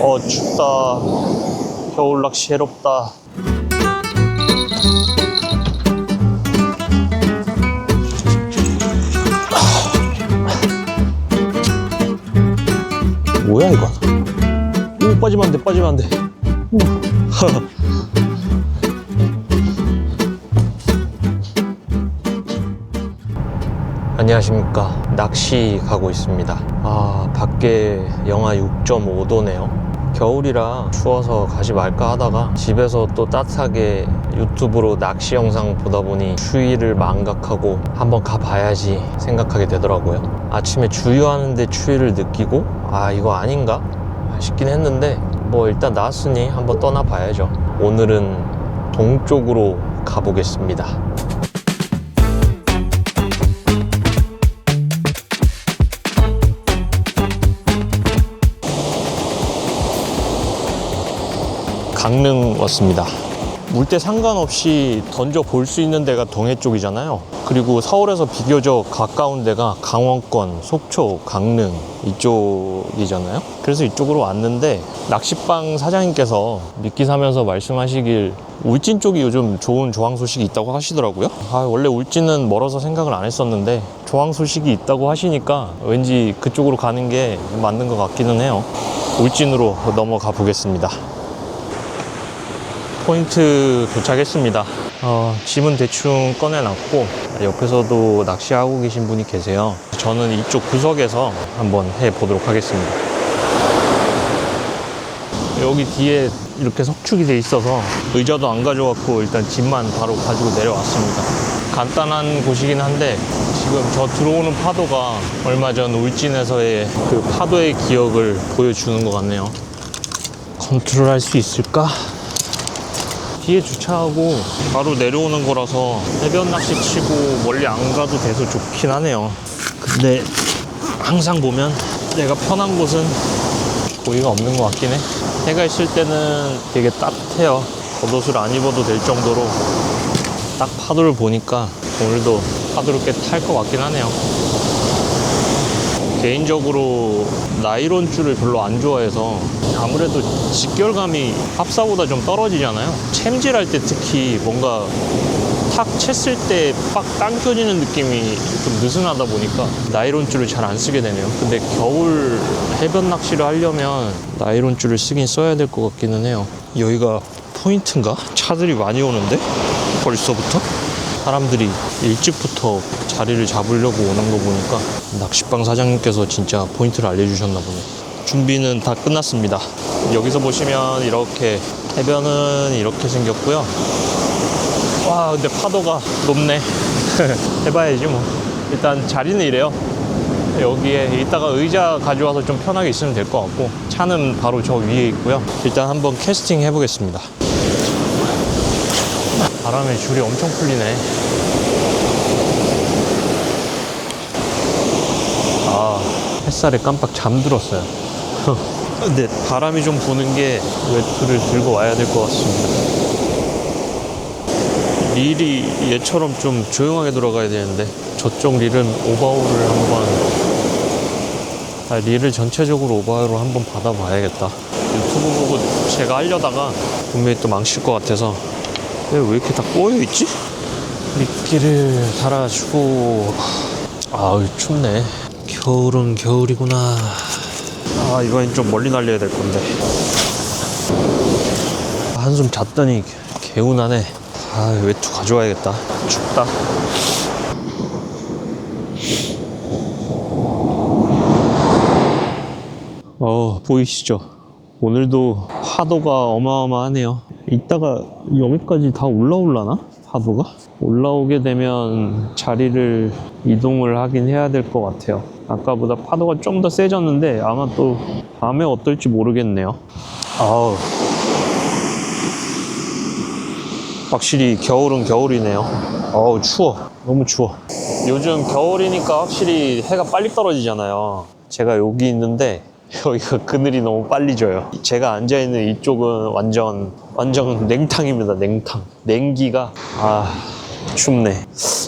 어 춥다. 겨울 낚시 해롭다. 뭐야 이거? 오 빠지면 안돼 빠지면 안돼. 안녕하십니까. 낚시 가고 있습니다. 아 밖에 영하 6.5도네요 겨울이라 추워서 가지 말까 하다가 집에서 또 따뜻하게 유튜브로 낚시 영상 보다 보니 추위를 망각하고 한번 가봐야지 생각하게 되더라고요. 아침에 주유하는데 추위를 느끼고 아 이거 아닌가? 싶긴 했는데 뭐 일단 나왔으니 한번 떠나봐야죠. 오늘은 동쪽으로 가보겠습니다 강릉 왔습니다. 물때 상관없이 던져 볼 수 있는 데가 동해 쪽이잖아요. 그리고 서울에서 비교적 가까운 데가 강원권, 속초, 강릉 이쪽이잖아요. 그래서 이쪽으로 왔는데 낚시방 사장님께서 미끼 사면서 말씀하시길 울진 쪽이 요즘 좋은 조항 소식이 있다고 하시더라고요. 아, 원래 울진은 멀어서 생각을 안 했었는데 조항 소식이 있다고 하시니까 왠지 그쪽으로 가는 게 맞는 것 같기는 해요. 울진으로 넘어가 보겠습니다. 포인트 도착했습니다. 어, 짐은 대충 꺼내놨고 옆에서도 낚시하고 계신 분이 계세요. 저는 이쪽 구석에서 한번 해보도록 하겠습니다. 여기 뒤에 이렇게 석축이 돼 있어서 의자도 안 가져왔고 일단 짐만 바로 가지고 내려왔습니다. 간단한 곳이긴 한데 지금 저 들어오는 파도가 얼마 전 울진에서의 그 파도의 기억을 보여주는 것 같네요. 컨트롤 할 수 있을까? 뒤에 주차하고 바로 내려오는 거라서 해변 낚시 치고 멀리 안 가도 돼서 좋긴 하네요. 근데 항상 보면 내가 편한 곳은 고기가 없는 것 같긴 해. 해가 있을 때는 되게 따뜻해요. 겉옷을 안 입어도 될 정도로 딱 파도를 보니까 오늘도 파도를 꽤 탈 것 같긴 하네요. 개인적으로 나이론 줄을 별로 안 좋아해서 아무래도 직결감이 합사보다 좀 떨어지잖아요. 챔질할 때 특히 뭔가 탁 챘을 때 빡 당겨지는 느낌이 좀 느슨하다 보니까 나이론 줄을 잘 안 쓰게 되네요. 근데 겨울 해변 낚시를 하려면 나이론 줄을 쓰긴 써야 될 것 같기는 해요. 여기가 포인트인가? 차들이 많이 오는데? 벌써부터? 사람들이 일찍부터 자리를 잡으려고 오는 거 보니까 낚시방 사장님께서 진짜 포인트를 알려주셨나 보네. 준비는 다 끝났습니다. 여기서 보시면 이렇게 해변은 이렇게 생겼고요. 와 근데 파도가 높네. 해봐야지 뭐. 일단 자리는 이래요. 여기에 이따가 의자 가져와서 좀 편하게 있으면 될 것 같고 차는 바로 저 위에 있고요. 일단 한번 캐스팅 해보겠습니다. 바람에 줄이 엄청 풀리네. 아, 햇살에 깜빡 잠들었어요. 근데 바람이 좀 부는 게 외투를 들고 와야 될 것 같습니다. 릴이 얘처럼 좀 조용하게 돌아가야 되는데 저쪽 릴은 오버홀을 한번 아, 릴을 전체적으로 오버홀로 한번 받아봐야겠다. 유튜브 보고 제가 하려다가 분명히 또 망칠 것 같아서 왜, 왜 이렇게 다 꼬여있지? 미끼를 달아주고. 아우 춥네. 겨울은 겨울이구나. 아 이번엔 좀 멀리 날려야 될 건데. 한숨 잤더니 개운하네. 아 외투 가져와야겠다. 춥다. 어 보이시죠? 오늘도 파도가 어마어마하네요. 이따가 여기까지 다 올라올라나? 파도가? 올라오게 되면 자리를 이동을 하긴 해야 될 것 같아요. 아까보다 파도가 좀 더 세졌는데 아마 또 밤에 어떨지 모르겠네요. 아우. 확실히 겨울은 겨울이네요. 어우, 추워. 너무 추워. 요즘 겨울이니까 확실히 해가 빨리 떨어지잖아요. 제가 여기 있는데 여기가 그늘이 너무 빨리 져요. 제가 앉아있는 이쪽은 완전, 완전 냉탕입니다, 냉탕. 냉기가, 아, 춥네.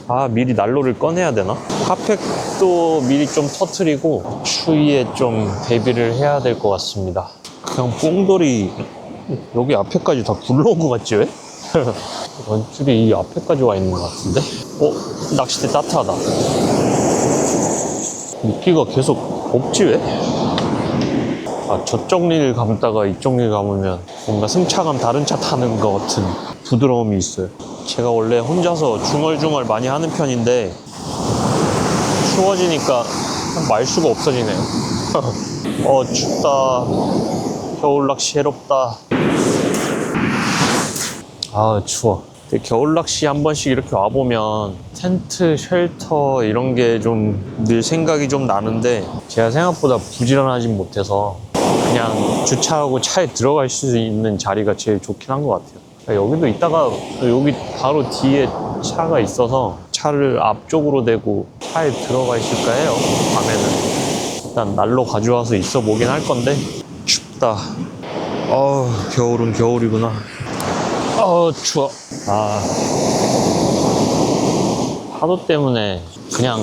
아, 미리 난로를 꺼내야 되나? 핫팩도 미리 좀 터트리고 추위에 좀 대비를 해야 될 것 같습니다. 그냥 뽕돌이 여기 앞에까지 다 굴러온 것 같지 왜? 원줄이 이 앞에까지 와 있는 것 같은데? 어? 낚싯대 따뜻하다 미끼가 계속 없지 왜? 아 저쪽 릴 감다가 이쪽 릴 감으면 뭔가 승차감 다른 차 타는 것 같은 부드러움이 있어요. 제가 원래 혼자서 중얼중얼 많이 하는 편인데 추워지니까 말 수가 없어지네요. 어 춥다. 겨울 낚시 해롭다. 아 추워. 겨울 낚시 한 번씩 이렇게 와보면 텐트, 쉘터 이런 게 좀 늘 생각이 좀 나는데 제가 생각보다 부지런하진 못해서 그냥 주차하고 차에 들어갈 수 있는 자리가 제일 좋긴 한 것 같아요. 그러니까 여기도 있다가 여기 바로 뒤에 차가 있어서 차를 앞쪽으로 대고 차에 들어가 있을까 해요 밤에는. 일단 날로 가져와서 있어 보긴 할 건데 춥다. 어우 겨울은 겨울이구나. 어 추워. 아. 파도 때문에 그냥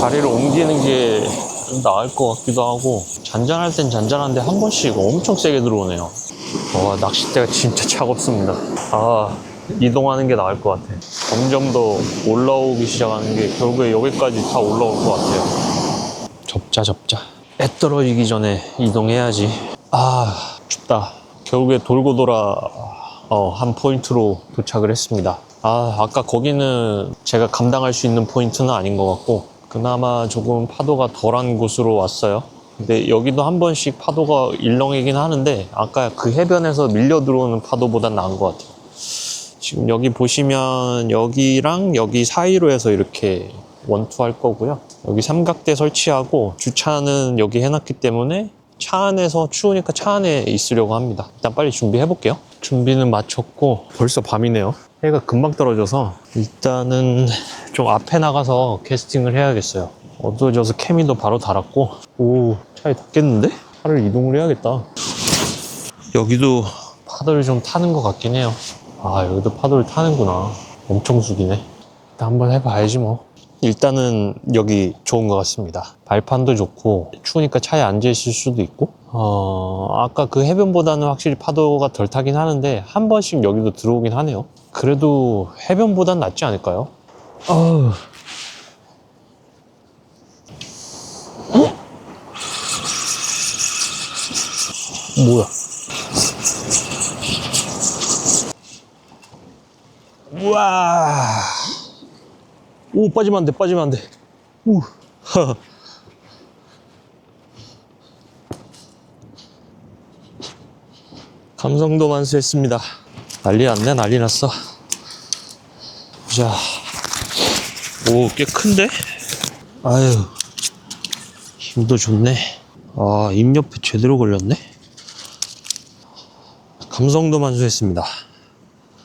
자리를 옮기는 게 좀 나을 것 같기도 하고 잔잔할 땐 잔잔한데 한 번씩 엄청 세게 들어오네요. 와 낚싯대가 진짜 차갑습니다. 아 이동하는 게 나을 것 같아. 점점 더 올라오기 시작하는 게 결국에 여기까지 다 올라올 것 같아요. 접자 접자. 애 떨어지기 전에 이동해야지. 아 춥다. 결국에 돌고 돌아 어, 한 포인트로 도착을 했습니다. 아 아까 거기는 제가 감당할 수 있는 포인트는 아닌 것 같고 그나마 조금 파도가 덜한 곳으로 왔어요 근데 여기도 한 번씩 파도가 일렁이긴 하는데 아까 그 해변에서 밀려 들어오는 파도보단 나은 것 같아요 지금 여기 보시면 여기랑 여기 사이로 해서 이렇게 원투 할 거고요. 여기 삼각대 설치하고 주차는 여기 해놨기 때문에 차 안에서 추우니까 차 안에 있으려고 합니다. 일단 빨리 준비해 볼게요. 준비는 마쳤고 벌써 밤이네요. 해가 금방 떨어져서 일단은 좀 앞에 나가서 캐스팅을 해야겠어요. 어두워져서 케미도 바로 달았고 오 차에 닿겠는데? 차를 이동을 해야겠다. 여기도 파도를 좀 타는 것 같긴 해요. 아, 여기도 파도를 타는구나. 엄청 숙이네. 일단 한번 해봐야지 뭐. 일단은 여기 좋은 것 같습니다. 발판도 좋고, 추우니까 차에 앉아 있을 수도 있고, 어, 아까 그 해변보다는 확실히 파도가 덜 타긴 하는데, 한 번씩 여기도 들어오긴 하네요. 그래도 해변보단 낫지 않을까요? 어우. 뭐야? 우와. 오, 빠지면 안 돼, 빠지면 안 돼. 우. 허. 감성도 만수했습니다. 난리 났네, 난리 났어. 자. 오, 꽤 큰데? 아유. 힘도 좋네. 아, 입 옆에 제대로 걸렸네? 감성도 만수했습니다.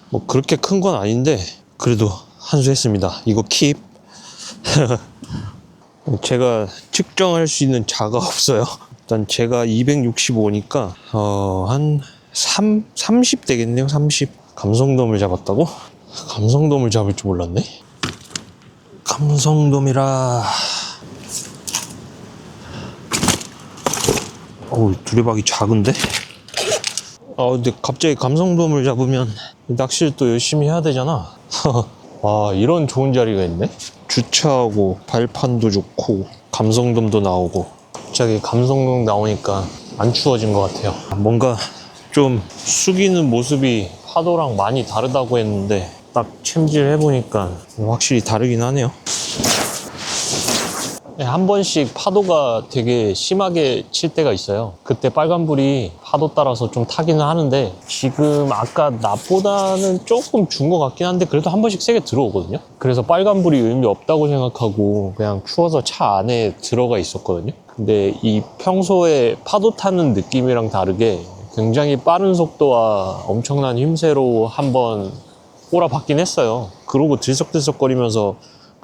뭐 그렇게 큰 건 아닌데 그래도 한수 했습니다. 이거 킵. 제가 측정할 수 있는 자가 없어요. 일단 제가 265니까 어 한 3, 30 되겠네요. 30. 감성돔을 잡았다고? 감성돔을 잡을 줄 몰랐네. 감성돔이라. 어우 두레박이 작은데? 아 근데 갑자기 감성돔을 잡으면 낚시를 또 열심히 해야 되잖아 와 이런 좋은 자리가 있네 주차하고 발판도 좋고 감성돔도 나오고 갑자기 감성돔 나오니까 안 추워진 것 같아요 뭔가 좀 숙이는 모습이 파도랑 많이 다르다고 했는데 딱 챔질 해보니까 확실히 다르긴 하네요 네, 한 번씩 파도가 되게 심하게 칠 때가 있어요. 그때 빨간불이 파도 따라서 좀 타기는 하는데 지금 아까 낮보다는 조금 준 것 같긴 한데 그래도 한 번씩 세게 들어오거든요. 그래서 빨간불이 의미 없다고 생각하고 그냥 추워서 차 안에 들어가 있었거든요. 근데 이 평소에 파도 타는 느낌이랑 다르게 굉장히 빠른 속도와 엄청난 힘새로 한번 꼬라박긴 했어요. 그러고 들썩들썩거리면서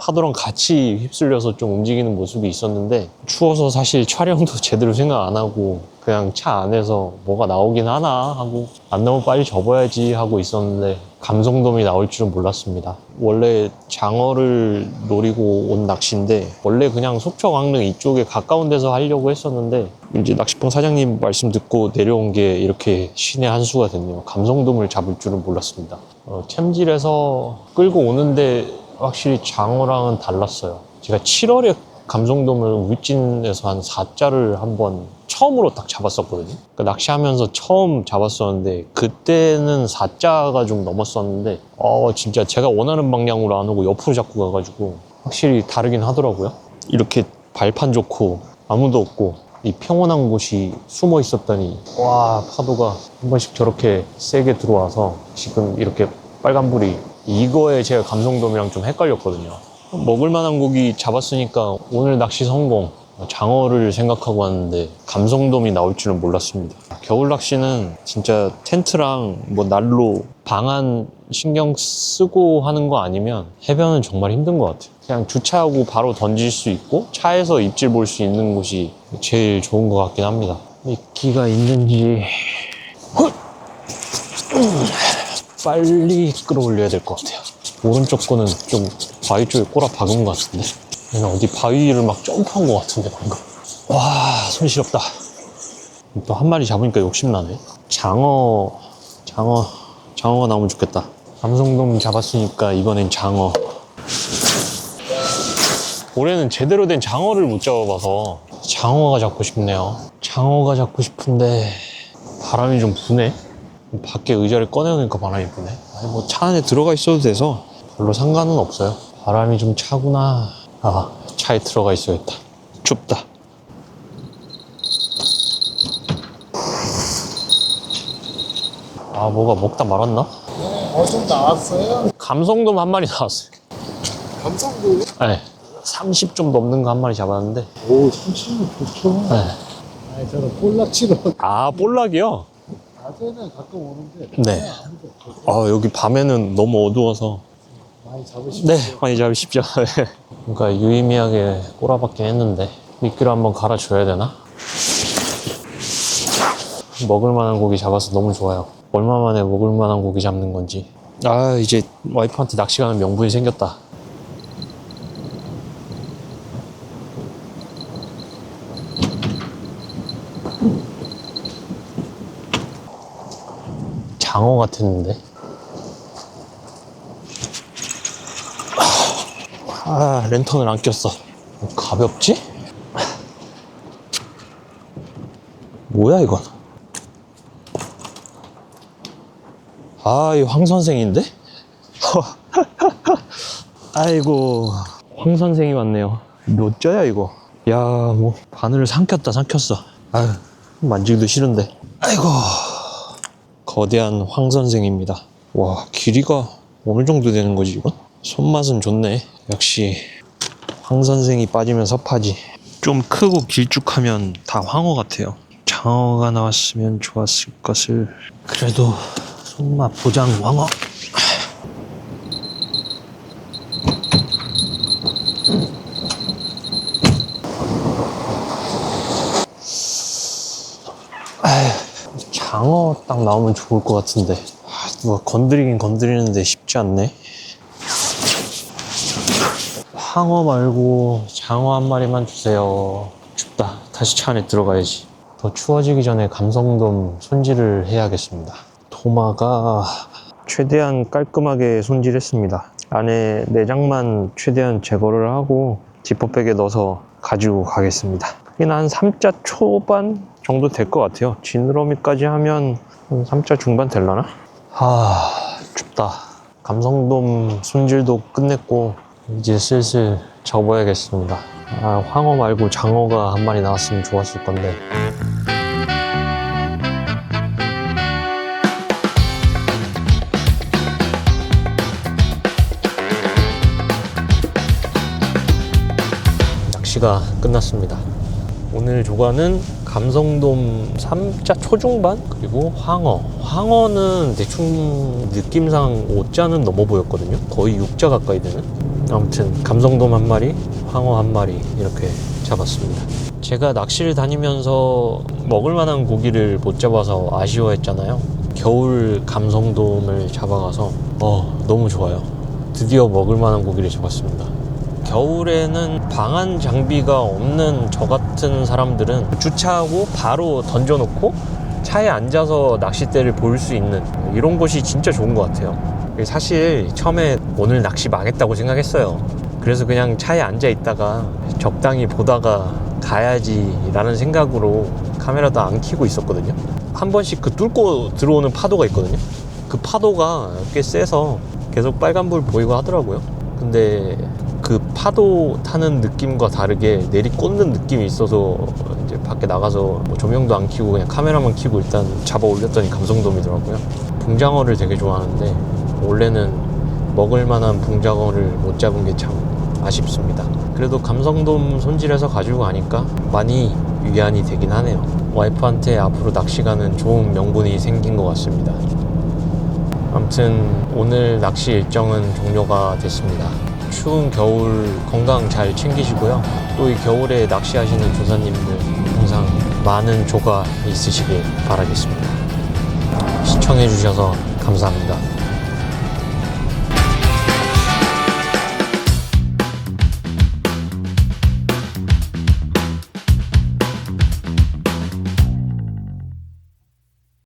파도랑 같이 휩쓸려서 좀 움직이는 모습이 있었는데 추워서 사실 촬영도 제대로 생각 안 하고 그냥 차 안에서 뭐가 나오긴 하나 하고 안 나오면 빨리 접어야지 하고 있었는데 감성돔이 나올 줄은 몰랐습니다. 원래 장어를 노리고 온 낚시인데 원래 그냥 속초 강릉 이쪽에 가까운 데서 하려고 했었는데 이제 낚시방 사장님 말씀 듣고 내려온 게 이렇게 신의 한 수가 됐네요. 감성돔을 잡을 줄은 몰랐습니다. 어, 챔질에서 끌고 오는데 확실히 장어랑은 달랐어요. 제가 7월에 감성돔을 울진에서 한 4자를 한번 처음으로 딱 잡았었거든요. 그러니까 낚시하면서 처음 잡았었는데 그때는 4자가 좀 넘었었는데 어 진짜 제가 원하는 방향으로 안 오고 옆으로 잡고 가가지고 확실히 다르긴 하더라고요. 이렇게 발판 좋고 아무도 없고 이 평온한 곳이 숨어 있었더니 와 파도가 한 번씩 저렇게 세게 들어와서 지금 이렇게 빨간불이 이거에 제가 감성돔이랑 좀 헷갈렸거든요. 먹을 만한 고기 잡았으니까 오늘 낚시 성공. 장어를 생각하고 왔는데 감성돔이 나올 줄은 몰랐습니다. 겨울 낚시는 진짜 텐트랑 뭐 난로 방안 신경 쓰고 하는 거 아니면 해변은 정말 힘든 것 같아요. 그냥 주차하고 바로 던질 수 있고 차에서 입질 볼 수 있는 곳이 제일 좋은 것 같긴 합니다. 미끼가 있는지 빨리 끌어올려야 될 것 같아요. 오른쪽 거는 좀 바위 쪽에 꼬라 박은 것 같은데. 얘는 어디 바위를 막 점프한 것 같은데, 방금. 와, 손 시렵다. 또 한 마리 잡으니까 욕심나네. 장어, 장어, 장어가 나오면 좋겠다. 감성돔 잡았으니까 이번엔 장어. 올해는 제대로 된 장어를 못 잡아봐서 장어가 잡고 싶네요. 장어가 잡고 싶은데 바람이 좀 부네. 밖에 의자를 꺼내놓으니까 바람이 부네. 아니 뭐차 안에 들어가 있어도 돼서 별로 상관은 없어요. 바람이 좀 차구나. 아, 차에 들어가 있어야겠다. 춥다. 아, 뭐가 먹다 말았나? 어, 좀 나왔어요? 감성돔 한 마리 나왔어요. 감성도? 네. 30 좀 넘는 거 한 마리 잡았는데. 오, 삼촌은 좋죠. 네. 아니, 저는 볼락치로. 아, 볼락이요? 낮에는 가끔 오는데. 네. 밤에 아무도 없고. 아, 여기 밤에는 너무 어두워서. 많이 잡으시고. 네, 많이 잡으십시오. 네. 그러니까 유의미하게 꼬라박긴 했는데 미끼를 한번 갈아줘야 되나? 먹을 만한 고기 잡아서 너무 좋아요. 얼마 만에 먹을 만한 고기 잡는 건지. 아, 이제 와이프한테 낚시 가는 명분이 생겼다. 장어 같았는데. 아, 랜턴을 안 꼈어. 가볍지? 뭐야, 이건? 아, 이 황 선생인데? 아이고, 황 선생이 왔네요. 몇 자야, 이거? 야, 뭐, 바늘을 삼켰다, 삼켰어. 아유, 만지기도 싫은데. 아이고, 거대한 황 선생입니다. 와, 길이가 어느 정도 되는 거지, 이건? 손맛은 좋네. 역시 황 선생이 빠지면 섭하지. 좀 크고 길쭉하면 다 황어 같아요. 장어가 나왔으면 좋았을 것을. 그래도 손맛 보장 황어. 아휴, 장어 딱 나오면 좋을 것 같은데. 아, 누가 건드리긴 건드리는데 쉽지 않네. 황어 말고 장어 한 마리만 주세요. 춥다. 다시 차 안에 들어가야지. 더 추워지기 전에 감성돔 손질을 해야겠습니다. 도마가 최대한 깔끔하게 손질했습니다. 안에 내장만 최대한 제거를 하고 지퍼백에 넣어서 가지고 가겠습니다. 크기는 한 3자 초반 정도 될 것 같아요. 지느러미까지 하면 한 3자 중반 될라나? 아, 춥다. 감성돔 손질도 끝냈고 이제 슬슬 접어야겠습니다. 아, 황어 말고 장어가 한 마리 나왔으면 좋았을 건데. 낚시가 끝났습니다. 오늘 조과는 감성돔 3자 초중반 그리고 황어 황어는 대충 느낌상 5자는 넘어 보였거든요 거의 6자 가까이 되는 아무튼 감성돔 한 마리, 황어 한 마리 이렇게 잡았습니다. 제가 낚시를 다니면서 먹을 만한 고기를 못 잡아서 아쉬워했잖아요. 겨울 감성돔을 잡아가서 어 너무 좋아요. 드디어 먹을 만한 고기를 잡았습니다. 겨울에는 방한 장비가 없는 저 같은 사람들은 주차하고 바로 던져놓고 차에 앉아서 낚싯대를 볼 수 있는 이런 곳이 진짜 좋은 것 같아요. 사실 처음에 오늘 낚시 망했다고 생각했어요. 그래서 그냥 차에 앉아 있다가 적당히 보다가 가야지라는 생각으로 카메라도 안 켜고 있었거든요. 한 번씩 그 뚫고 들어오는 파도가 있거든요. 그 파도가 꽤 세서 계속 빨간불 보이고 하더라고요. 근데 그 파도 타는 느낌과 다르게 내리꽂는 느낌이 있어서 이제 밖에 나가서 뭐 조명도 안 켜고 그냥 카메라만 켜고 일단 잡아 올렸더니 감성돔이더라고요. 붕장어를 되게 좋아하는데 원래는 먹을 만한 붕장어를 못 잡은 게 참 아쉽습니다. 그래도 감성돔 손질해서 가지고 가니까 많이 위안이 되긴 하네요. 와이프한테 앞으로 낚시 가는 좋은 명분이 생긴 것 같습니다. 아무튼 오늘 낚시 일정은 종료가 됐습니다. 추운 겨울 건강 잘 챙기시고요. 또 이 겨울에 낚시하시는 조사님들 항상 많은 조가 있으시길 바라겠습니다. 시청해주셔서 감사합니다.